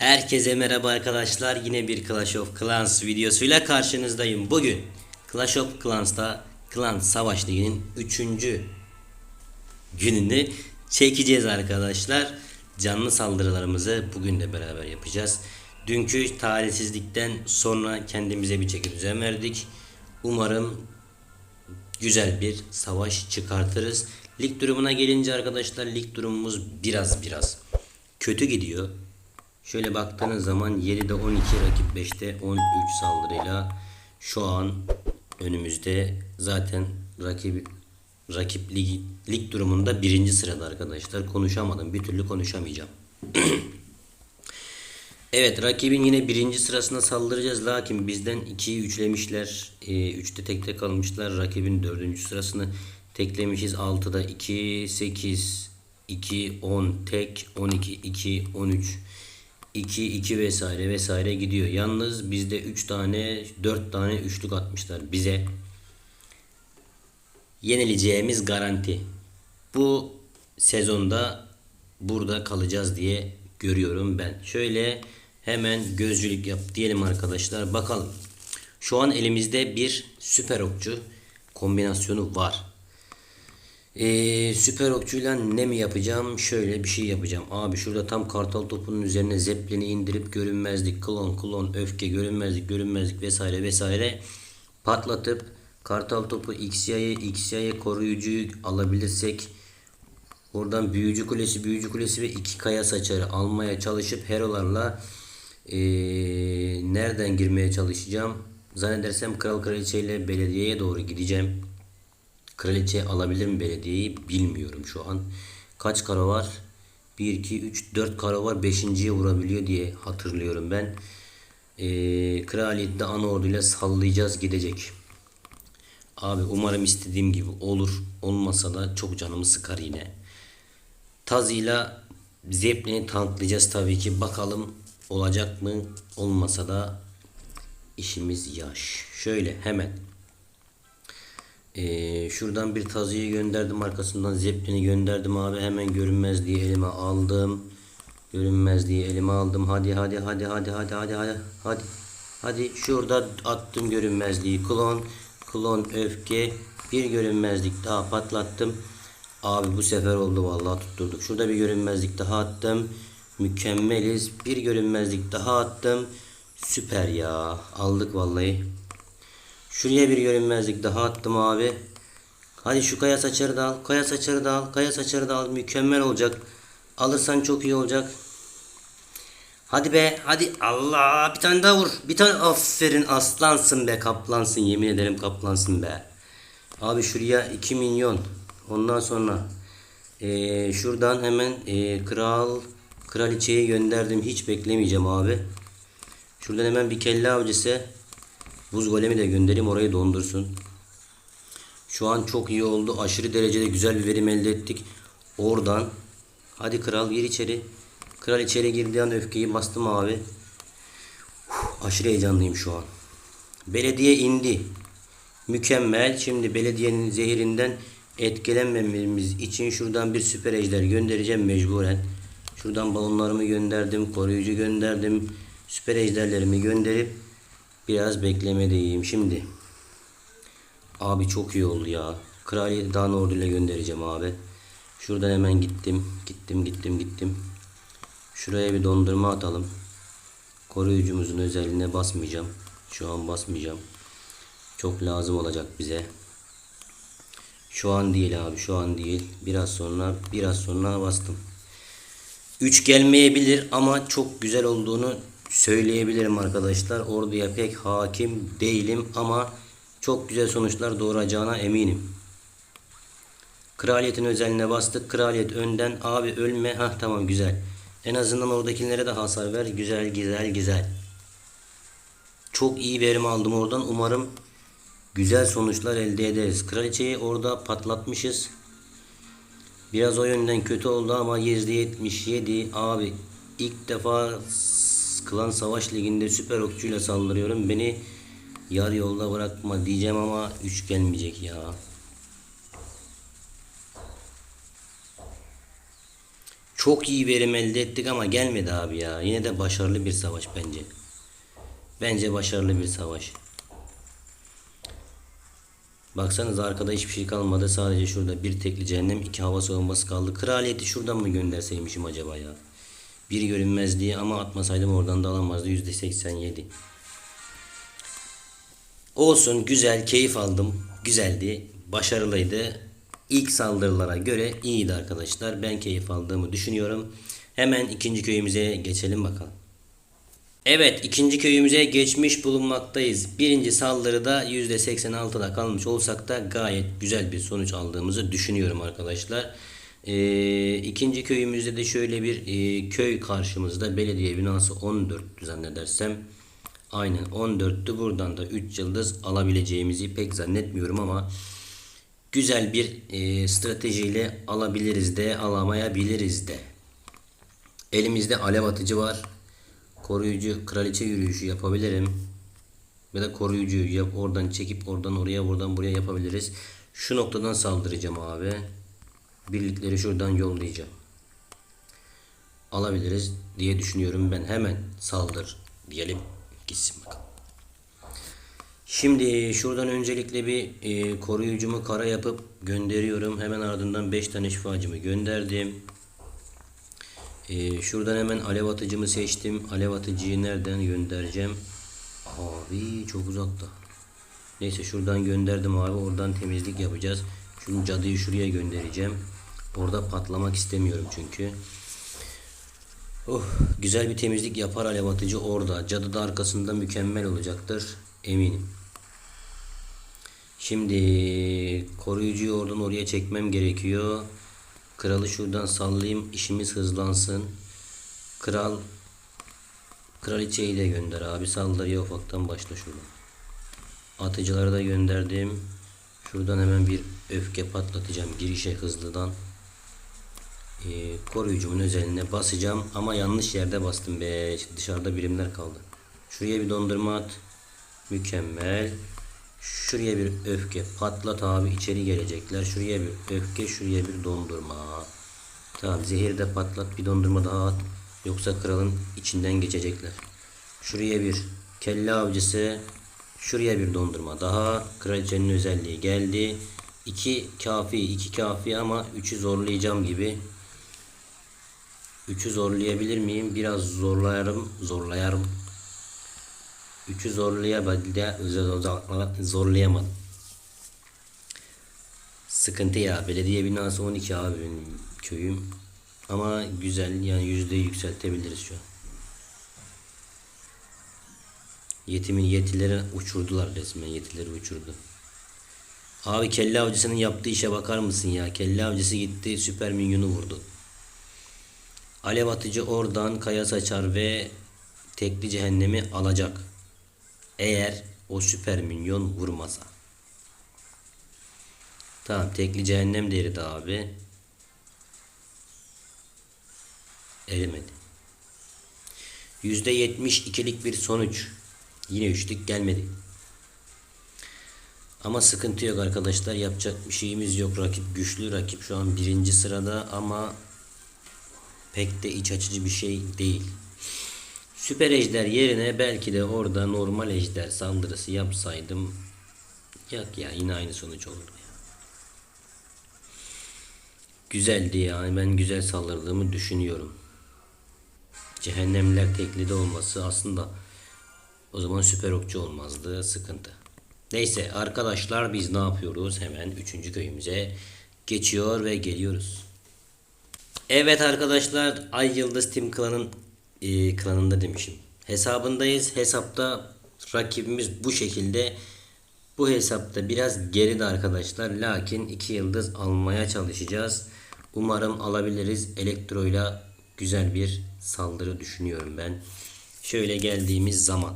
Herkese merhaba arkadaşlar. Yine bir Clash of Clans videosuyla karşınızdayım. Bugün Clash of Clans'ta Clans Savaş Ligi'nin 3. gününü çekeceğiz arkadaşlar. Canlı saldırılarımızı bugün de beraber yapacağız. Dünkü talihsizlikten sonra kendimize bir çeki düzen verdik. Umarım güzel bir savaş çıkartırız. Lig durumuna gelince arkadaşlar lig durumumuz biraz biraz kötü gidiyor. Şöyle baktığınız zaman 7'de 12 rakip 5'te 13 saldırıyla şu an önümüzde zaten rakip rakip lig, lig durumunda birinci sırada arkadaşlar. Konuşamadım. Bir türlü konuşamayacağım. Evet rakibin yine birinci sırasına saldıracağız. Lakin bizden 2'yi üçlemişler. 3'te tek tek kalmışlar. Rakibin dördüncü sırasını teklemişiz. 6'da 2, 8, 2, 10, tek, 12, 2, 13, 2, 2 vesaire vesaire gidiyor. Yalnız bizde 3 tane, 4 tane üçlük atmışlar bize. Yenileceğimiz garanti. Bu sezonda burada kalacağız diye görüyorum ben. Şöyle hemen gözcülük yap diyelim arkadaşlar. Bakalım. Şu an elimizde bir süper okçu kombinasyonu var. Ee, süper okçuyla ne mi yapacağım? Şöyle bir şey yapacağım. Abi şurada tam kartal topunun üzerine zeplini indirip görünmezlik, klon, klon, öfke, görünmezlik, görünmezlik vesaire vesaire patlatıp kartal topu XY'ye XY'ye koruyucuyu alabilirsek Oradan büyücü kulesi, büyücü kulesi ve iki kaya saçarı almaya çalışıp herolarla ee, nereden girmeye çalışacağım? Zannedersem kral kraliçe ile belediyeye doğru gideceğim. Kraliçe alabilir mi belediyeyi bilmiyorum şu an. Kaç karo var? 1, 2, 3, 4 karo var. 5.ye vurabiliyor diye hatırlıyorum ben. Ee, kraliyette ana orduyla sallayacağız gidecek. Abi umarım istediğim gibi olur. Olmasa da çok canımı sıkar yine. Tazıyla Zeppelin'i tanklayacağız tabii ki. Bakalım olacak mı? Olmasa da işimiz yaş. Şöyle hemen. Ee, şuradan bir tazıyı gönderdim. Arkasından Zeppelin'i gönderdim abi. Hemen görünmez diye elime aldım. Görünmez diye elime aldım. Hadi hadi hadi hadi hadi hadi hadi. Hadi. Hadi şurada attım görünmezliği. Klon, klon öfke. Bir görünmezlik daha patlattım. Abi bu sefer oldu vallahi tutturduk. Şurada bir görünmezlik daha attım. Mükemmeliz. Bir görünmezlik daha attım. Süper ya. Aldık vallahi. Şuraya bir görünmezlik daha attım abi. Hadi şu kaya saçarı da al. Kaya saçarı da al. Kaya saçarı da al. Mükemmel olacak. Alırsan çok iyi olacak. Hadi be. Hadi. Allah. Bir tane daha vur. Bir tane. Aferin. Aslansın be. Kaplansın. Yemin ederim kaplansın be. Abi şuraya 2 milyon. Ondan sonra eee, şuradan hemen eee, kral kraliçeyi gönderdim. Hiç beklemeyeceğim abi. Şuradan hemen bir kelle avcısı buz golemi de göndereyim orayı dondursun. Şu an çok iyi oldu. Aşırı derecede güzel bir verim elde ettik. Oradan hadi kral gir içeri. Kral içeri girdiği an öfkeyi bastım abi. Uf, aşırı heyecanlıyım şu an. Belediye indi. Mükemmel. Şimdi belediyenin zehirinden etkilenmememiz için şuradan bir süper ejder göndereceğim mecburen. Şuradan balonlarımı gönderdim. Koruyucu gönderdim. Süper ejderlerimi gönderip biraz beklemedeyim. Şimdi abi çok iyi oldu ya. Kraliyet Dağın orduyla göndereceğim abi. Şuradan hemen gittim. Gittim gittim gittim. Şuraya bir dondurma atalım. Koruyucumuzun özelliğine basmayacağım. Şu an basmayacağım. Çok lazım olacak bize. Şu an değil abi şu an değil. Biraz sonra biraz sonra bastım. 3 gelmeyebilir ama çok güzel olduğunu söyleyebilirim arkadaşlar. Orduya pek hakim değilim ama çok güzel sonuçlar doğuracağına eminim. Kraliyetin özelliğine bastık. Kraliyet önden abi ölme. Ha tamam güzel. En azından oradakilere de hasar ver. Güzel güzel güzel. Çok iyi verim aldım oradan. Umarım güzel sonuçlar elde ederiz. Kraliçeyi orada patlatmışız. Biraz o yönden kötü oldu ama %77 abi ilk defa Klan Savaş Ligi'nde süper okçuyla saldırıyorum. Beni yar yolda bırakma diyeceğim ama 3 gelmeyecek ya. Çok iyi verim elde ettik ama gelmedi abi ya. Yine de başarılı bir savaş bence. Bence başarılı bir savaş. Baksanıza arkada hiçbir şey kalmadı. Sadece şurada bir tekli cehennem, iki hava savunması kaldı. Kraliyeti şuradan mı gönderseymişim acaba ya? Bir görünmez diye ama atmasaydım oradan da alamazdı. Yüzde 87. Olsun güzel keyif aldım. Güzeldi. Başarılıydı. İlk saldırılara göre iyiydi arkadaşlar. Ben keyif aldığımı düşünüyorum. Hemen ikinci köyümüze geçelim bakalım. Evet ikinci köyümüze geçmiş bulunmaktayız. Birinci saldırıda %86'da kalmış olsak da gayet güzel bir sonuç aldığımızı düşünüyorum arkadaşlar. Ee, ikinci köyümüzde de şöyle bir e, köy karşımızda belediye binası 14 zannedersem. Aynen 14'tü buradan da 3 yıldız alabileceğimizi pek zannetmiyorum ama güzel bir e, stratejiyle alabiliriz de alamayabiliriz de. Elimizde alev atıcı var. Koruyucu kraliçe yürüyüşü yapabilirim. Ya da koruyucu yap oradan çekip oradan oraya buradan buraya yapabiliriz. Şu noktadan saldıracağım abi. Birlikleri şuradan yollayacağım. Alabiliriz diye düşünüyorum ben. Hemen saldır diyelim. Gitsin bakalım. Şimdi şuradan öncelikle bir e, koruyucumu kara yapıp gönderiyorum. Hemen ardından 5 tane şifacımı gönderdim. Ee, şuradan hemen alev atıcımı seçtim. Alev atıcıyı nereden göndereceğim? Abi çok uzakta. Neyse şuradan gönderdim abi. Oradan temizlik yapacağız. Şunu cadıyı şuraya göndereceğim. Orada patlamak istemiyorum çünkü. Oh, güzel bir temizlik yapar alev atıcı orada. Cadı da arkasında mükemmel olacaktır. Eminim. Şimdi koruyucuyu oradan oraya çekmem gerekiyor. Kralı şuradan sallayayım işimiz hızlansın. Kral Kraliçeyi de gönder abi saldırıya ufaktan başla şuradan. Atıcıları da gönderdim. Şuradan hemen bir öfke patlatacağım girişe hızlıdan. Ee, koruyucumun özeline basacağım ama yanlış yerde bastım be dışarıda birimler kaldı. Şuraya bir dondurma at. Mükemmel. Şuraya bir öfke patlat abi içeri gelecekler. Şuraya bir öfke şuraya bir dondurma. Tamam zehir de patlat bir dondurma daha at. Yoksa kralın içinden geçecekler. Şuraya bir kelle avcısı. Şuraya bir dondurma daha. Kraliçenin özelliği geldi. İki kafi iki kafi ama üçü zorlayacağım gibi. Üçü zorlayabilir miyim? Biraz zorlayarım. Zorlayarım. Üçü zorlayamadım. Zorlayamadım. Sıkıntı ya. Belediye binası 12 abi benim köyüm. Ama güzel yani yüzde yükseltebiliriz şu an. Yetimin yetileri uçurdular resmen. Yetileri uçurdu. Abi kelle avcısının yaptığı işe bakar mısın ya? Kelle avcısı gitti süper minyonu vurdu. Alev atıcı oradan kaya saçar ve tekli cehennemi alacak. Eğer o süper minyon vurmasa. Tamam tekli cehennem de eridi abi. Erimedi. %72'lik bir sonuç. Yine üçlük gelmedi. Ama sıkıntı yok arkadaşlar. Yapacak bir şeyimiz yok. Rakip güçlü. Rakip şu an birinci sırada ama pek de iç açıcı bir şey değil. Süper ejder yerine belki de orada normal ejder saldırısı yapsaydım yok ya yine aynı sonuç olurdu ya. Güzeldi yani ben güzel saldırdığımı düşünüyorum. Cehennemler teklide olması aslında o zaman süper okçu olmazdı sıkıntı. Neyse arkadaşlar biz ne yapıyoruz? Hemen 3. köyümüze geçiyor ve geliyoruz. Evet arkadaşlar Ay Yıldız Tim Klan'ın e, klanında demişim. Hesabındayız. Hesapta rakibimiz bu şekilde. Bu hesapta biraz geride arkadaşlar. Lakin 2 yıldız almaya çalışacağız. Umarım alabiliriz. Elektroyla güzel bir saldırı düşünüyorum ben. Şöyle geldiğimiz zaman.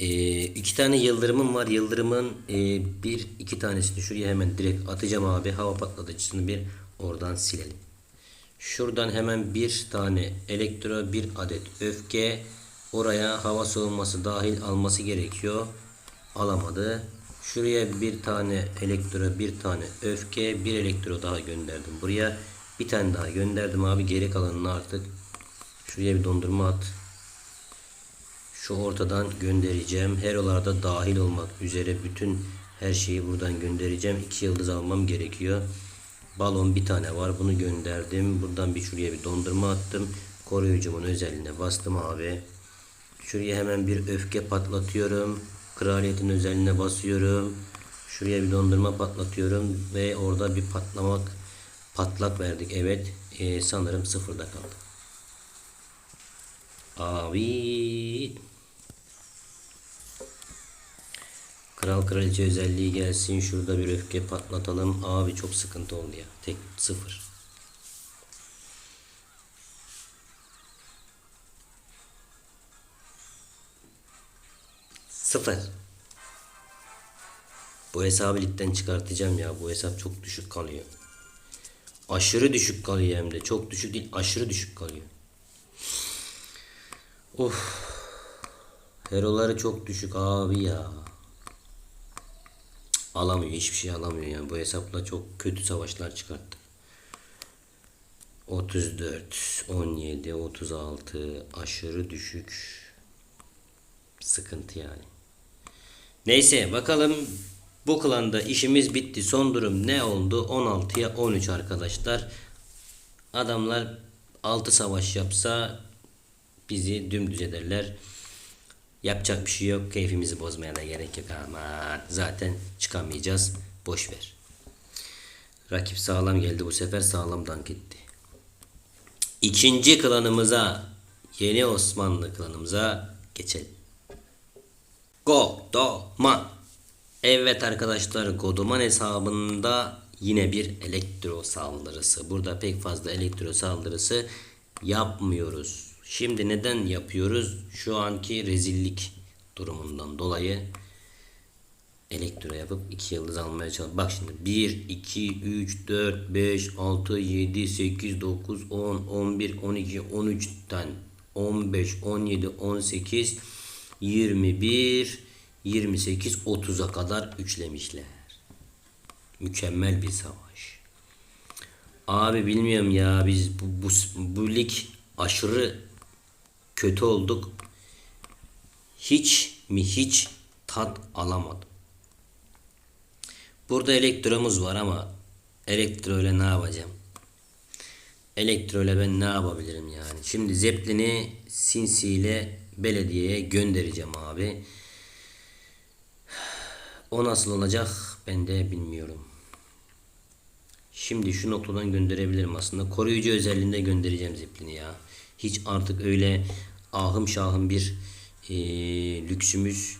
Ee, iki tane yıldırımım var. Yıldırımın e, bir iki tanesini şuraya hemen direkt atacağım abi. Hava patlatıcısını bir oradan silelim. Şuradan hemen bir tane elektro bir adet öfke oraya hava soğuması dahil alması gerekiyor. Alamadı. Şuraya bir tane elektro bir tane öfke bir elektro daha gönderdim. Buraya Bir tane daha gönderdim abi. Geri kalanını artık şuraya bir dondurma at. Şu ortadan göndereceğim. Herolarda dahil olmak üzere bütün her şeyi buradan göndereceğim. İki yıldız almam gerekiyor. Balon bir tane var. Bunu gönderdim. Buradan bir şuraya bir dondurma attım. Koruyucumun özelliğine bastım abi. Şuraya hemen bir öfke patlatıyorum. Kraliyetin özelliğine basıyorum. Şuraya bir dondurma patlatıyorum. Ve orada bir patlamak patlak verdik. Evet. Ee, sanırım sıfırda kaldı. Abi. Kral kraliçe özelliği gelsin. Şurada bir öfke patlatalım. Abi çok sıkıntı oldu ya. Tek sıfır. Sıfır. Bu hesabı ligden çıkartacağım ya. Bu hesap çok düşük kalıyor. Aşırı düşük kalıyor hem de. Çok düşük değil. Aşırı düşük kalıyor. Of. Heroları çok düşük abi ya. Alamıyor. Hiçbir şey alamıyor yani. Bu hesapla çok kötü savaşlar çıkarttı. 34, 17, 36 aşırı düşük. Sıkıntı yani. Neyse bakalım bu klanda işimiz bitti. Son durum ne oldu? 16'ya 13 arkadaşlar. Adamlar 6 savaş yapsa bizi dümdüz ederler. Yapacak bir şey yok. Keyfimizi bozmaya da gerek yok ama zaten çıkamayacağız. Boş ver. Rakip sağlam geldi bu sefer sağlam dank etti. İkinci klanımıza yeni Osmanlı klanımıza geçelim. Godoman. Evet arkadaşlar Godoman hesabında yine bir elektro saldırısı. Burada pek fazla elektro saldırısı yapmıyoruz. Şimdi neden yapıyoruz? Şu anki rezillik durumundan dolayı elektro yapıp 2 yıldız almaya çalışıyorum. Bak şimdi 1, 2, 3, 4, 5, 6, 7, 8, 9, 10, 11, 12, 13 tane 15, 17, 18, 21, 28, 30'a kadar üçlemişler. Mükemmel bir savaş. Abi bilmiyorum ya biz bu, bu, bu lig aşırı kötü olduk. Hiç mi hiç tat alamadım. Burada elektromuz var ama elektro ile ne yapacağım? Elektro ile ben ne yapabilirim yani? Şimdi Zeppelin'i Sinsi ile belediyeye göndereceğim abi. O nasıl olacak ben de bilmiyorum. Şimdi şu noktadan gönderebilirim aslında. Koruyucu özelliğinde göndereceğim Zeppelin'i ya. Hiç artık öyle ahım şahım bir eee, lüksümüz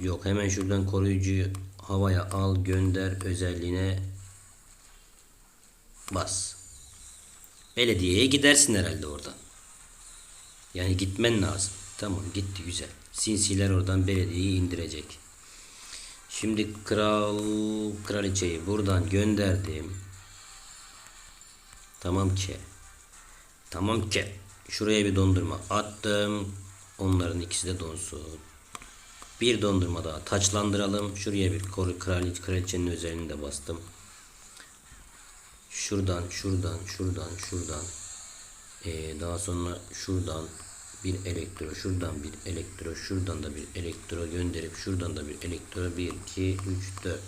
yok. Hemen şuradan koruyucuyu havaya al gönder özelliğine bas. Belediyeye gidersin herhalde oradan. Yani gitmen lazım. Tamam gitti güzel. Sinsiler oradan belediyeyi indirecek. Şimdi kral kraliçeyi buradan gönderdim. Tamam ki. Tamam ki. Şuraya bir dondurma attım. Onların ikisi de donsun. Bir dondurma daha taçlandıralım. Şuraya bir koru kraliçe kraliçenin özelliğini de bastım. Şuradan, şuradan, şuradan, şuradan. Ee, daha sonra şuradan bir elektro, şuradan bir elektro, şuradan da bir elektro gönderip şuradan da bir elektro 1, 2, 3, 4.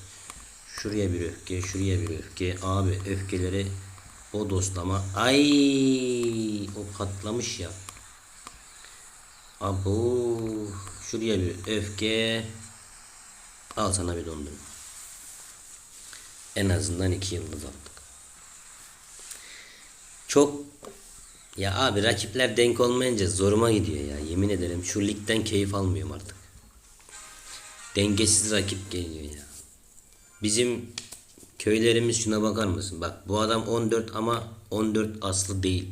Şuraya bir öfke, şuraya bir öfke. Abi öfkeleri o dostlama. Ay o patlamış ya. Abu şuraya bir öfke. Al sana bir dondurma. En azından iki yıldız aldık. Çok ya abi rakipler denk olmayınca zoruma gidiyor ya. Yemin ederim şu ligden keyif almıyorum artık. Dengesiz rakip geliyor ya. Bizim köylerimiz şuna bakar mısın? Bak bu adam 14 ama 14 aslı değil.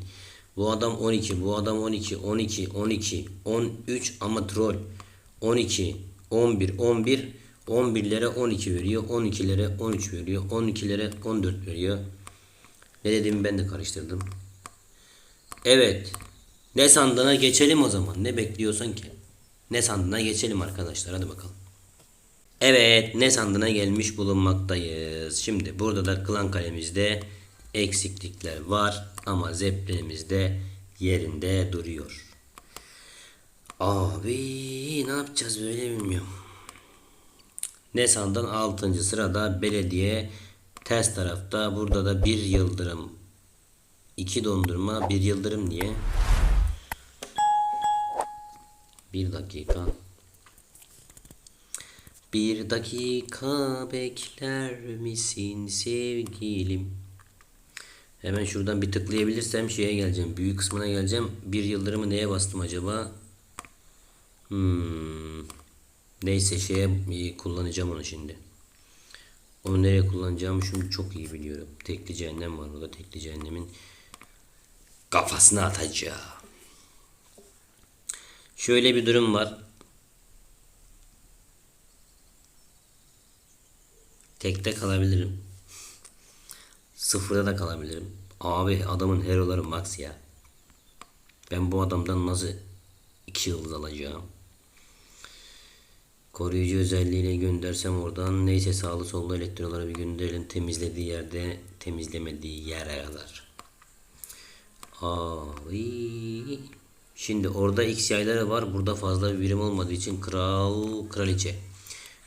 Bu adam 12, bu adam 12, 12, 12, 13 ama troll. 12, 11, 11, 11'lere 12 veriyor, 12'lere 13 veriyor, 12'lere 14 veriyor. Ne dediğimi ben de karıştırdım. Evet. Ne sandığına geçelim o zaman. Ne bekliyorsan ki? Ne sandığına geçelim arkadaşlar. Hadi bakalım. Evet. Ne sandığına gelmiş bulunmaktayız. Şimdi burada da klan kalemizde eksiklikler var ama zeplinimiz de yerinde duruyor. Abi ne yapacağız böyle bilmiyorum. Nesan'dan 6. sırada belediye ters tarafta burada da bir yıldırım iki dondurma bir yıldırım diye bir dakika bir dakika bekler misin sevgilim hemen şuradan bir tıklayabilirsem şeye geleceğim büyük kısmına geleceğim bir yıldırımı neye bastım acaba Hmm. Neyse şeye kullanacağım onu şimdi. Onu nereye kullanacağımı şimdi çok iyi biliyorum. Tekli cehennem var orada. Tekli cehennemin kafasına atacağım. Şöyle bir durum var. Tekte kalabilirim. Sıfırda da kalabilirim. Abi adamın heroları max ya. Ben bu adamdan nasıl iki yıldız alacağım? Koruyucu özelliğiyle göndersem oradan neyse sağlı sollu elektroları bir gönderelim. Temizlediği yerde temizlemediği yere kadar. Abi. Şimdi orada X yayları var. Burada fazla bir birim olmadığı için kral kraliçe.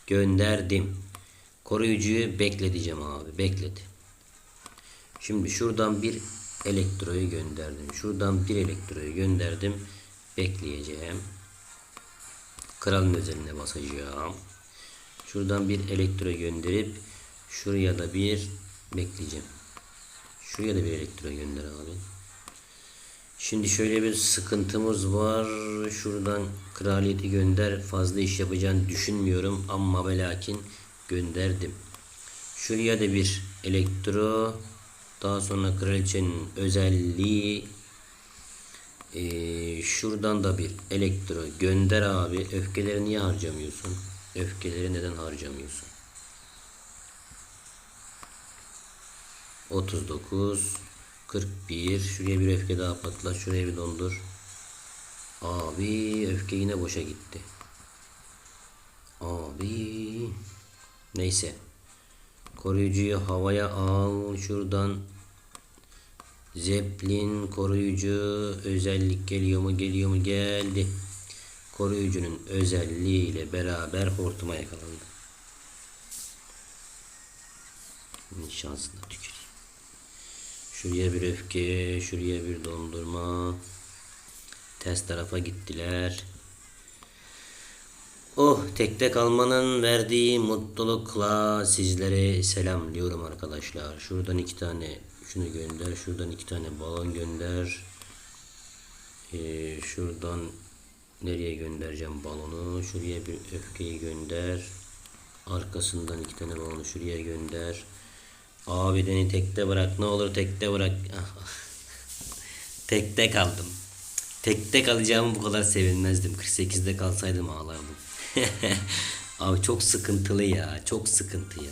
Gönderdim. Koruyucuyu bekleteceğim abi. Bekledi. Şimdi şuradan bir elektroyu gönderdim. Şuradan bir elektroyu gönderdim. Bekleyeceğim. Kralın özeline basacağım. Şuradan bir elektro gönderip şuraya da bir bekleyeceğim. Şuraya da bir elektro gönder abi. Şimdi şöyle bir sıkıntımız var. Şuradan kraliyeti gönder. Fazla iş yapacağını düşünmüyorum ama ve lakin gönderdim. Şuraya da bir elektro. Daha sonra kraliçenin özelliği ee, şuradan da bir elektro gönder abi. Öfkeleri niye harcamıyorsun? Öfkeleri neden harcamıyorsun? 39 41 Şuraya bir öfke daha patla. Şuraya bir dondur. Abi öfke yine boşa gitti. Abi neyse. Koruyucuyu havaya al. Şuradan Zeppelin koruyucu özellik geliyor mu geliyor mu geldi. Koruyucunun özelliğiyle beraber hortuma yakalandı. Şansına tüküreyim. Şuraya bir öfke, şuraya bir dondurma. Ters tarafa gittiler. Oh tekte kalmanın verdiği mutlulukla sizlere selamlıyorum arkadaşlar. Şuradan iki tane şunu gönder. Şuradan iki tane balon gönder. Ee, şuradan nereye göndereceğim balonu? Şuraya bir öfkeyi gönder. Arkasından iki tane balonu şuraya gönder. Abi beni tekte bırak. Ne olur tekte bırak. tekte kaldım. Tekte kalacağımı bu kadar sevinmezdim. 48'de kalsaydım ağlardım. Abi çok sıkıntılı ya. Çok sıkıntı ya.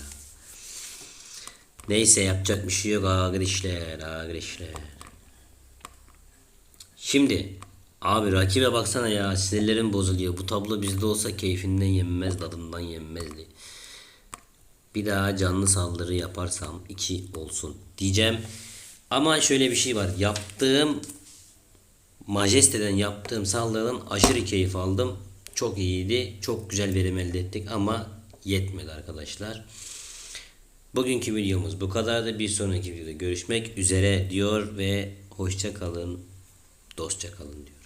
Neyse yapacak bir şey yok ağır işler. Şimdi abi rakibe baksana ya sinirlerim bozuluyor. Bu tablo bizde olsa keyfinden yenmez tadından yenmezdi. Bir daha canlı saldırı yaparsam 2 olsun diyeceğim. Ama şöyle bir şey var. Yaptığım Majeste'den yaptığım saldırıdan aşırı keyif aldım. Çok iyiydi. Çok güzel verim elde ettik ama yetmedi arkadaşlar. Bugünkü videomuz bu kadardı. Bir sonraki videoda görüşmek üzere diyor ve hoşça kalın, dostça kalın diyor.